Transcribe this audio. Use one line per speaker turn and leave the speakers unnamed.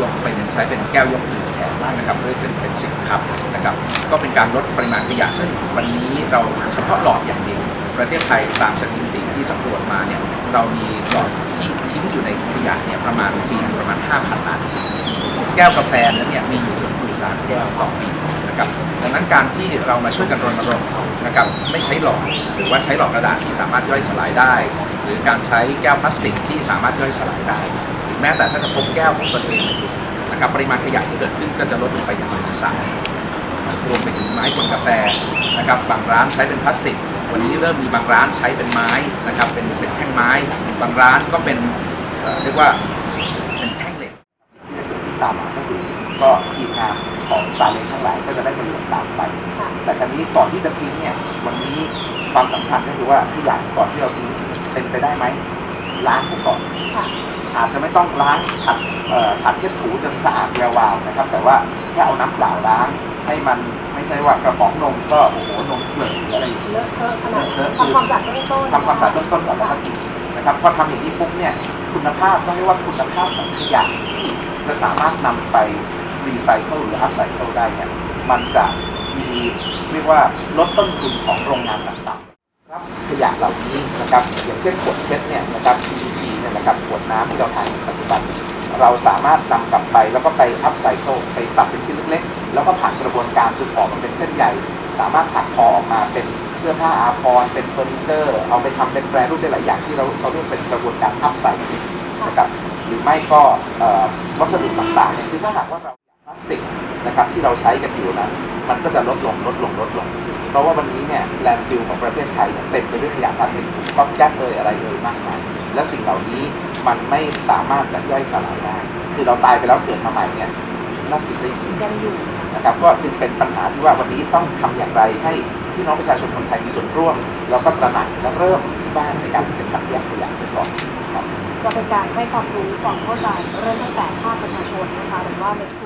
ยกเป็นใช้เป็นแก้วยกมือแทนนะครับด้วยเป็นเป็นสิบคัพนะครับ ก็เป็นการลดปริมาณขยะซึ่งวันนี้เราเฉพาะหลอดอย่างเดียวประเทศไทยตามสถิติที่สำรวจมาเนี่ยเรามีหลอดที่ทิ้งอยู่ในขยะเนี่ยประมาณปีนึงประมาณ 5,000 ล้านชิ้นแก้วกาแฟนั้นเนี่ยมีอยู่เกือบหมื่นล้านแก้วต่อปีนะครับดังนั้นการที่เรามาช่วยกันรณรงค์นะครับไม่ใช้หลอดหรือว่าใช้หลอดกระดาษที่สามารถย่อยสลายได้ หรือการใช้แก้วพลาสติกที่สามารถย่อยสลายได้ แม้แต่ถ้าจะพกแก้วของตนเองมาดื่มนะครับปริมาณขยะที่เกิดขึ้นก็จะลดลงไปอย่างมหาศาลรวมไปถึงไม้บนกาแฟนะครับบางร้านใช้เป็นพลาสติก วันนี้เริ่มมีบางร้านใช้เป็นไม้นะครับเป็นเป็นแท่งไม้ บางร้านก็เป็นเรียกว่าเป็นแท่งเหล็กที่จะเกิดขึ้นตามมาก็คือก็ทีมงานของซาเล้งทั้งหลายก็จะได้ประโยชน์ตามไป แต่ครั้นี้ก่อนที่จะทิ้งเนี่ยวันนี้ความสำคัญก็คือว่าที่อยากก่อนที่เราทิ้งเป็นไปได้ไหมล้างซะก่อน อาจจะไม่ต้องล้างขัดเอ่อขัดเช็ดถูจนสะอาดแวววาวนะครับ แต่ว่าแค่เอาน้ำเปล่าล้างให้มันไม่ใช่ว่ากระป๋องนมก็โอ้โหนมเกลือหรืออะไรอย่างเงี้ย
เลอะเทอะขนาด
เลอะเทอะ
ทำความสะอาดเบื้องต้น
ทำความสะอาดเบื้องต้นก่อนแล้วก็ทิ้งนะครับพอทำอย่างนี้ปุ๊บเนี่ยคุณภาพต้องเรียกว่าคุณภาพของขยะที่จะสามารถนำไปรีไซเคิลหรืออัพไซเคิลได้เนี่ยมันจะมีเรียกว่าลดต้นทุนของโรงงานต่างๆ ครับขยะเหล่านี้นะครับอย่างเช่นขวดเพชรเนี่ยนะครับ PET เนะครับขวดน้ำที่เราทานในปัจจุบัน เราสามารถนำกลับไปแล้วก็ไปอัพไซเคิลไปสับเป็นชิ้นเล็กๆ แล้วก็ผ่านกระบวนการจนออกมาเป็นเส้นใหญ่ สามารถถักทอออกมาเป็นเสื้อผ้าอาภรณ์เป็นเฟอร์นิเจอร์ เอาไปทำเป็นแปรรูปได้หลายอย่างที่เราเขาเรียกเป็นกระบวนการอัพไซเคิลนะครับหรือไม่ก็วัสดุต่างๆเนี่ยคือถ้าหากว่าเรา พลาสติกนะครับที่เราใช้กันอยู่นั้นมันก็จะลดลงลดลงลดลง เพราะว่าวันนี้เนี่ยแลนด์ฟิลของประเทศไทยเนี่ยเต็มไปด้วยขยะพลาสติกก๊อกแก๊สเอยอะไรเอยมากมายและสิ่งเหล่านี้มันไม่สามารถจะย่อยสลายได้ คือเราตายไปแล้วเกิดมาใหม่เนี่ยพลาสติกยังอยู่นะครับก็จึงเป็นปัญหาที่ว่าวันนี้ต้องทำอย่างไรให้พี่น้องประชาชนคนไทยมีส่วนร่วม แล้วก็ตระหนักและเริ่มที่บ้านในการที่จะคัดแยกขยะเสียก่อน
ก็เป็นการให้ความรู้ความเข้าใจเริ่มตั้งแต่ภาคประชาชนนะคะหรือว่าในครัว